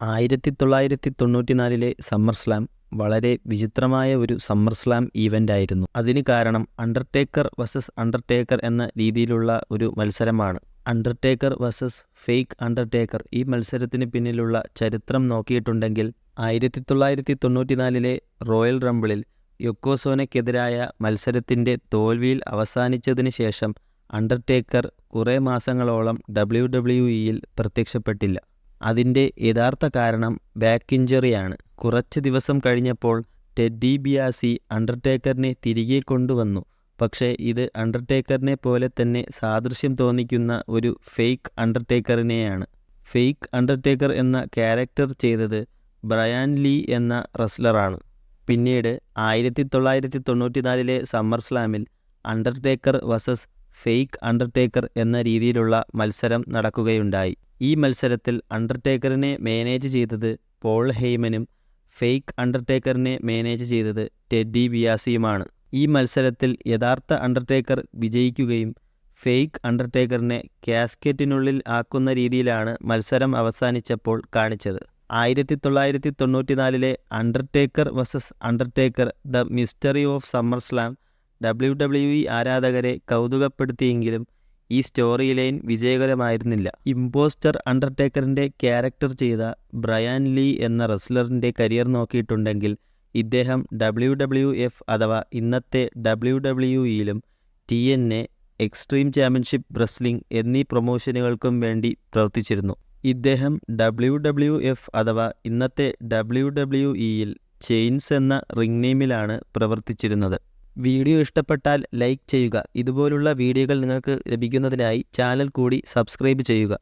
ആയിരത്തി തൊള്ളായിരത്തി തൊണ്ണൂറ്റിനാലിലെ സമ്മർ സ്ലാം വളരെ വിചിത്രമായ ഒരു സമ്മർ സ്ലാം ഈവന്റ് ആയിരുന്നു അതിന് കാരണം അണ്ടർടേക്കർ വസസ് അണ്ടർടേക്കർ എന്ന രീതിയിലുള്ള ഒരു മത്സരമാണ്. അണ്ടർടേക്കർ വസസ് ഫേക്ക് അണ്ടർടേക്കർ ഈ മത്സരത്തിന് പിന്നിലുള്ള ചരിത്രം നോക്കിയിട്ടുണ്ടെങ്കിൽ ആയിരത്തി തൊള്ളായിരത്തി തൊണ്ണൂറ്റിനാലിലെ റോയൽ റംബിളിൽ യൊക്കോസോനയ്ക്കെതിരായ മത്സരത്തിന്റെ തോൽവിയിൽ അവസാനിച്ചതിന് ശേഷം അണ്ടർടേക്കർ കുറേ മാസങ്ങളോളം ഡബ്ല്യു ഡബ്ല്യു ഇയിൽ പ്രത്യക്ഷപ്പെട്ടില്ല. അതിന്റെ യഥാർത്ഥ കാരണം ബാക്ക് ഇഞ്ചറിയാണ്. കുറച്ച് ദിവസം കഴിഞ്ഞപ്പോൾ ടെഡ്ഡി ബിയാസി അണ്ടർടേക്കറിനെ തിരികെ കൊണ്ടുവന്നു. പക്ഷേ ഇത് അണ്ടർടേക്കറിനെ പോലെ തന്നെ സാദൃശ്യം തോന്നിക്കുന്ന ഒരു ഫേക്ക് അണ്ടർടേക്കറിനെയാണ്. ഫേക്ക് അണ്ടർടേക്കർ എന്ന ക്യാരക്ടർ ചെയ്തത് ബ്രയാൻ ലീ എന്ന റെസ്ലറാണ്. പിന്നീട് ആയിരത്തി തൊള്ളായിരത്തി തൊണ്ണൂറ്റിനാലിലെ സമ്മർ സ്ലാമിൽ അണ്ടർടേക്കർ വസസ് ഫേക്ക് അണ്ടർടേക്കർ എന്ന രീതിയിലുള്ള മത്സരം നടക്കുകയുണ്ടായി. ഈ മത്സരത്തിൽ അണ്ടർടേക്കറിനെ മാനേജ് ചെയ്തത് പോൾ ഹെയ്മനും ഫേക്ക് അണ്ടർടേക്കറിനെ മാനേജ് ചെയ്തത് ടെഡ്ഡി ബിയാസിയുമാണ്. ഈ മത്സരത്തിൽ യഥാർത്ഥ അണ്ടർടേക്കർ വിജയിക്കുകയും ഫേക്ക് അണ്ടർടേക്കറിനെ കാസ്കറ്റിനുള്ളിൽ ആക്കുന്ന രീതിയിലാണ് മത്സരം അവസാനിച്ചപ്പോൾ കാണിച്ചത്. ആയിരത്തി തൊള്ളായിരത്തി തൊണ്ണൂറ്റിനാലിലെ undertaker versus undertaker the mystery of summer slam W W E ആരാധകരെ കൗതുകപ്പെടുത്തിയെങ്കിലും ഈ സ്റ്റോറി ലൈൻ വിജയകരമായിരുന്നില്ല. ഇമ്പോസ്റ്റർ അണ്ടർടേക്കറിന്റെ ക്യാരക്ടർ ചെയ്ത ബ്രയാൻ ലീ എന്ന റെസ്ലറിന്റെ കരിയർ നോക്കിയിട്ടുണ്ടെങ്കിൽ ഇദ്ദേഹം ഡബ്ല്യു ഡബ്ല്യു എഫ് അഥവാ ഇന്നത്തെ W W ഇയിലും T N A extreme championship wrestling എന്നീ പ്രൊമോഷനുകൾക്കും വേണ്ടി പ്രവർത്തിച്ചിരുന്നു. ഇദ്ദേഹം ഡബ്ല്യു ഡബ്ല്യു എഫ് അഥവാ ഇന്നത്തെ ഡബ്ല്യു ഡബ്ല്യു ഇയിൽ ചെയിൻസ് എന്ന റിംഗ് നെയിമിലാണ് പ്രവർത്തിച്ചിരുന്നത്. വീഡിയോ ഇഷ്ടപ്പെട്ടാൽ ലൈക്ക് ചെയ്യുക. ഇതുപോലുള്ള വീഡിയോകൾ നിങ്ങൾക്ക് ലഭിക്കുന്നതിനായി ചാനൽ കൂടി സബ്സ്ക്രൈബ് ചെയ്യുക.